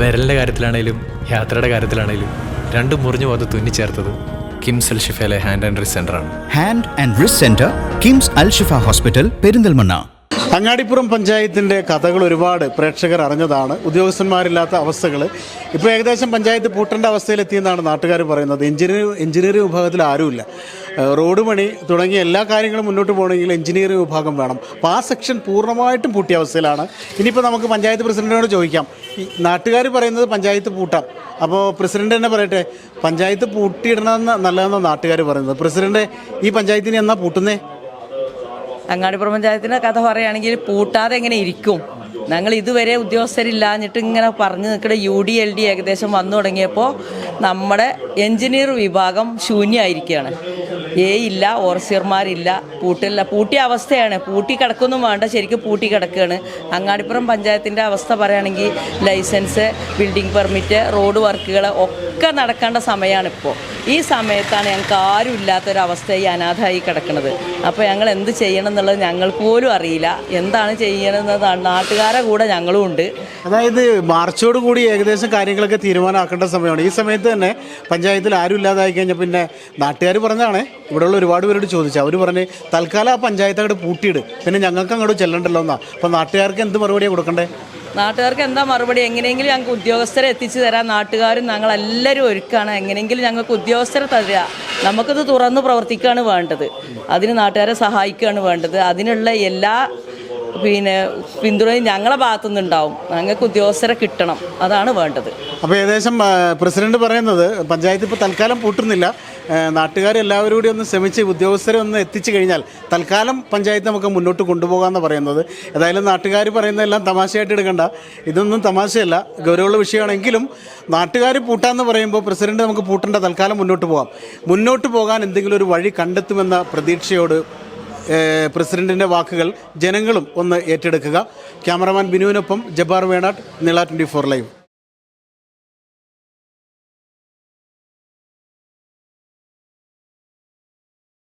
വിരലിന്റെ കാര്യത്തിലാണേലും യാത്രയുടെ കാര്യത്തിലാണേലും രണ്ടും മുറിഞ്ഞു പോകാതെ തുന്നിച്ചേർത്തത് കിംസ് അൽ ഷിഫയിലെ ഹാൻഡ് ആൻഡ് റിസ് ആണ്. Hand and wrist centre KIMS Al Shifa hospital Perinthalmanna. Angadippuram പഞ്ചായത്തിന്റെ കഥകൾ ഒരുപാട് പ്രേക്ഷകർ അറിഞ്ഞതാണ്. ഉദ്യോഗസ്ഥന്മാരില്ലാത്ത അവസ്ഥകൾ ഇപ്പോൾ ഏകദേശം പഞ്ചായത്ത് പൂട്ടേണ്ട അവസ്ഥയിലെത്തിയെന്നാണ് നാട്ടുകാർ പറയുന്നത്. എഞ്ചിനീയറിംഗ് എഞ്ചിനീയറിംഗ് വിഭാഗത്തിൽ ആരുമില്ല. റോഡ് പണി തുടങ്ങിയ എല്ലാ കാര്യങ്ങളും മുന്നോട്ട് പോകണമെങ്കിൽ എഞ്ചിനീയറിംഗ് വിഭാഗം വേണം. അപ്പോൾ ആ സെക്ഷൻ പൂർണമായിട്ടും പൂട്ടിയ അവസ്ഥയിലാണ്. ഇനിയിപ്പോൾ നമുക്ക് പഞ്ചായത്ത് പ്രസിഡന്റിനോട് ചോദിക്കാം. ഈ നാട്ടുകാർ പറയുന്നത് പഞ്ചായത്ത് പൂട്ടാം. അപ്പോൾ പ്രസിഡന്റ് തന്നെ പറയട്ടെ പഞ്ചായത്ത് പൂട്ടിയിടണമെന്ന് നല്ലതെന്നാണ് നാട്ടുകാർ പറയുന്നത്. പ്രസിഡന്റ് ഈ പഞ്ചായത്തിന് എന്നാ പൂട്ടുന്നേ? അങ്ങാടിപ്പുറം പഞ്ചായത്തിന്റെ കഥ പറയുകയാണെങ്കിൽ പൂട്ടാതെ എങ്ങനെ ഇരിക്കും? ഞങ്ങൾ ഇതുവരെ ഉദ്യോഗസ്ഥരില്ലാഞ്ഞിട്ട് ഇങ്ങനെ പറഞ്ഞു നിൽക്കുന്ന യു ഡി എൽ ഡി ഏകദേശം വന്നു തുടങ്ങിയപ്പോൾ നമ്മുടെ എഞ്ചിനീയർ വിഭാഗം ശൂന്യമായിരിക്കുകയാണ്. ഏ ഇല്ല ഓർസിയർമാരില്ല പൂട്ടില്ല. പൂട്ടിയ അവസ്ഥയാണ്. പൂട്ടി കിടക്കൊന്നും വേണ്ട. ശരിക്കും പൂട്ടി കിടക്കുകയാണ്. അങ്ങാടിപ്പുറം പഞ്ചായത്തിന്റെ അവസ്ഥ പറയുകയാണെങ്കിൽ ലൈസൻസ് ബിൽഡിംഗ് പെർമിറ്റ് റോഡ് വർക്കുകൾ ഒക്കെ നടക്കേണ്ട സമയമാണ് ഇപ്പോൾ ഈ സമയത്താണ് ഞങ്ങൾക്ക് ആരും ഇല്ലാത്തൊരവസ്ഥ ഈ അനാഥായി കിടക്കുന്നത് അപ്പോൾ ഞങ്ങൾ എന്ത് ചെയ്യണം എന്നുള്ളത് ഞങ്ങൾക്ക് പോലും അറിയില്ല. എന്താണ് ചെയ്യണമെന്നതാണ് നാട്ടുകാരെ കൂടെ ഞങ്ങളും ഉണ്ട്. അതായത് മാർച്ചോട് കൂടി ഏകദേശം കാര്യങ്ങളൊക്കെ തീരുമാനമാക്കേണ്ട സമയമാണ്. ഈ സമയത്ത് തന്നെ പഞ്ചായത്തിൽ ആരും ഇല്ലാതായി കഴിഞ്ഞാൽ പിന്നെ നാട്ടുകാർ പറഞ്ഞാണ് ഇവിടെയുള്ള ഒരുപാട് പേരോട് ചോദിച്ചു. അവർ പറഞ്ഞ് തൽക്കാലം ആ പഞ്ചായത്ത് അങ്ങോട്ട് പൂട്ടിയിട്. പിന്നെ ഞങ്ങൾക്ക് അങ്ങോട്ട് ചെല്ലണ്ടല്ലോ എന്നാ അപ്പോൾ നാട്ടുകാർക്ക് എന്ത് മറുപടിയാണ് കൊടുക്കണ്ടേ? നാട്ടുകാർക്ക് എന്താ മറുപടി? എങ്ങനെയെങ്കിലും ഞങ്ങൾക്ക് ഉദ്യോഗസ്ഥരെ എത്തിച്ചു തരാം. നാട്ടുകാരും ഞങ്ങളെല്ലാവരും ഒരുക്കാണ്. എങ്ങനെയെങ്കിലും ഞങ്ങൾക്ക് ഉദ്യോഗസ്ഥരെ തരിക. നമുക്കിത് തുറന്ന് പ്രവർത്തിക്കുകയാണ് വേണ്ടത്. അതിന് നാട്ടുകാരെ സഹായിക്കുകയാണ് വേണ്ടത്. അതിനുള്ള എല്ലാ പിന്നെ പിന്തുണയും ഞങ്ങളെ ഭാഗത്തുനിന്നുണ്ടാവും. ഞങ്ങൾക്ക് ഉദ്യോഗസ്ഥരെ കിട്ടണം. അതാണ് വേണ്ടത്. അപ്പോൾ ഏകദേശം പ്രസിഡന്റ് പറയുന്നത് പഞ്ചായത്ത് ഇപ്പോൾ തൽക്കാലം പൂട്ടുന്നില്ല. നാട്ടുകാർ എല്ലാവരും കൂടി ഒന്ന് ശ്രമിച്ച് ഉദ്യോഗസ്ഥരെ ഒന്ന് എത്തിച്ചു കഴിഞ്ഞാൽ തൽക്കാലം പഞ്ചായത്ത് നമുക്ക് മുന്നോട്ട് കൊണ്ടുപോകാമെന്ന് പറയുന്നത്. ഏതായാലും നാട്ടുകാർ പറയുന്നതെല്ലാം തമാശയായിട്ട് എടുക്കണ്ട. ഇതൊന്നും തമാശയല്ല. ഗൗരവമുള്ള വിഷയമാണെങ്കിലും നാട്ടുകാർ പൂട്ടാന്ന് പറയുമ്പോൾ പ്രസിഡന്റ് നമുക്ക് പൂട്ടേണ്ട തൽക്കാലം മുന്നോട്ട് പോകാം. മുന്നോട്ട് പോകാൻ എന്തെങ്കിലും ഒരു വഴി കണ്ടെത്തുമെന്ന പ്രതീക്ഷയോട് പ്രസിഡന്റിന്റെ വാക്കുകൾ ജനങ്ങളും ഒന്ന് ഏറ്റെടുക്കുക. Cameraman ബിനുവിനൊപ്പം Jabbar Venatt Nila twenty four live.